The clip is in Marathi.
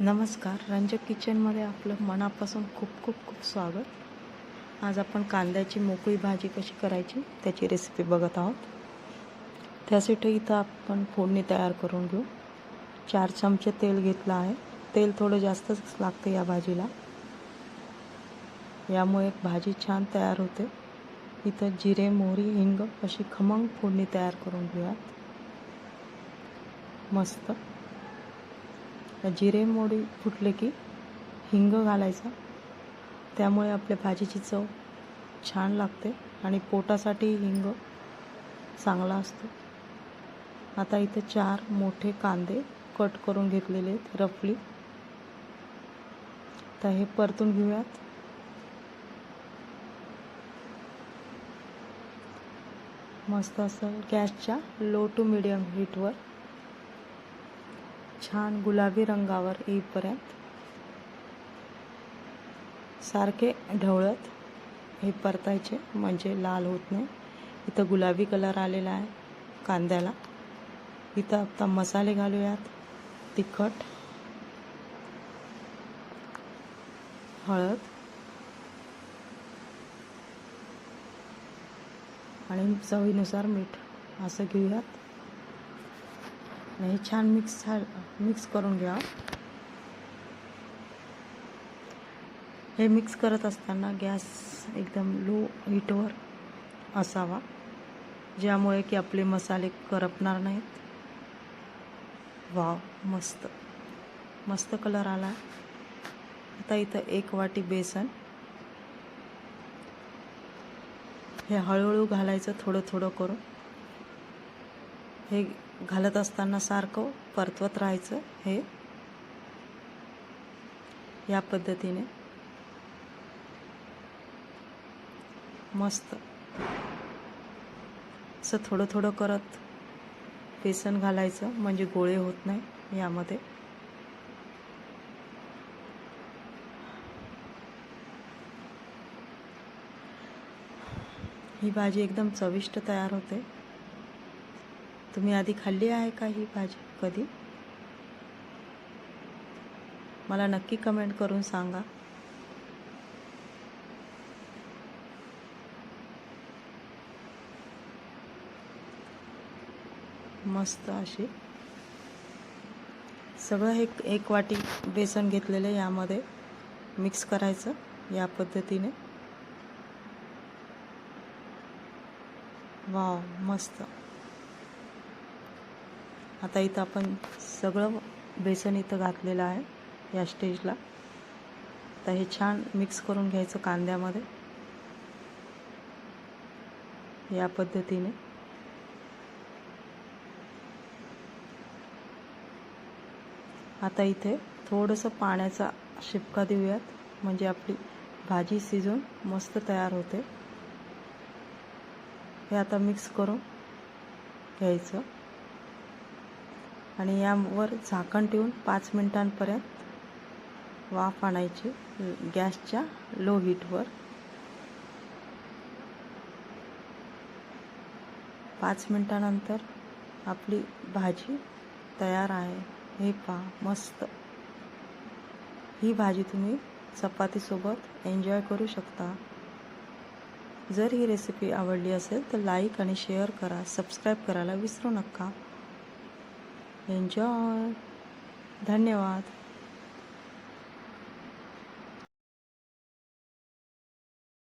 नमस्कार. रंजक किचनमध्ये आपलं मनापासून खूप खूप खूप स्वागत. आज आपण कांद्याची मोकळी भाजी कशी करायची त्याची रेसिपी बघत आहोत. त्यासाठी इथं आपण फोडणी तयार करून घेऊ. चार चमचे तेल घेतलं आहे. तेल थोडं जास्तच लागतं या भाजीला. यामुळे भाजी छान तयार होते. इथं जिरे मोहरी हिंग अशी खमंग फोडणी तयार करून घेऊयात. मस्त. जिरे मोडी फुटले की हिंग घालायचा. त्यामुळे आपल्या भाजीची चव छान लागते आणि पोटासाठी हिंग चांगला असतो. आता इथे चार मोठे कांदे कट करून घेतलेले आहेत रफली. तर हे परतून घेऊयात. मस्त असं गॅसच्या लो टू मिडियम हीटवर छान गुलाबी रंगावर येईपर्यंत सारखे ढवळत हे परतायचे म्हणजे लाल होत नाही. इथं गुलाबी कलर आलेला आहे कांद्याला. इथं आता मसाले घालूयात. तिखट हळद आणि चवीनुसार मीठ असं घेऊयात. आणि हे छान मिक्स झा मिक्स करून घ्या. हे मिक्स करत असताना गॅस एकदम लो हीटवर असावा ज्यामुळे की आपले मसाले करपणार नाहीत. वाव मस्त. मस्त कलर आला. आता इथं एक वाटी बेसन. हे हळूहळू घालायचं थोडं थोडं करून. हे घालत असताना सारखं परतवत राहायचं हे या पद्धतीने. मस्त. असं थोडं थोडं करत बेसन घालायचं म्हणजे गोळे होत नाही यामध्ये. ही भाजी एकदम चविष्ट तयार होते. तुम्ही आधी खाल्ली आहे का ही भाजी कधी? मला नक्की कमेंट करून सांगा. मस्त अशी. सगळं हे एक वाटी बेसन घेतलेलं यामध्ये. मिक्स करायचं या पद्धतीने. वाव मस्त. आता इथं आपण सगळं बेसन इथं घातलेलं आहे या स्टेजला. तर हे छान मिक्स करून घ्यायचं कांद्यामध्ये. या पद्धतीने. आता इथे थोडंसं पाण्याचा शिपका देऊयात. म्हणजे आपली भाजी शिजून मस्त तयार होते. हे आता मिक्स करून घ्यायचं. आणि यावर झाकण ठेवून पाच मिनिटांपर्यंत वाफ आणायची गॅसच्या लो हीटवर. पाच मिनिटानंतर आपली भाजी तयार आहे. हे पहा मस्त. ही भाजी तुम्ही चपातीसोबत एन्जॉय करू शकता. जर ही रेसिपी आवडली असेल तर लाईक आणि शेअर करा. सबस्क्राईब करायला विसरू नका. एन्जॉय धन्यवाद.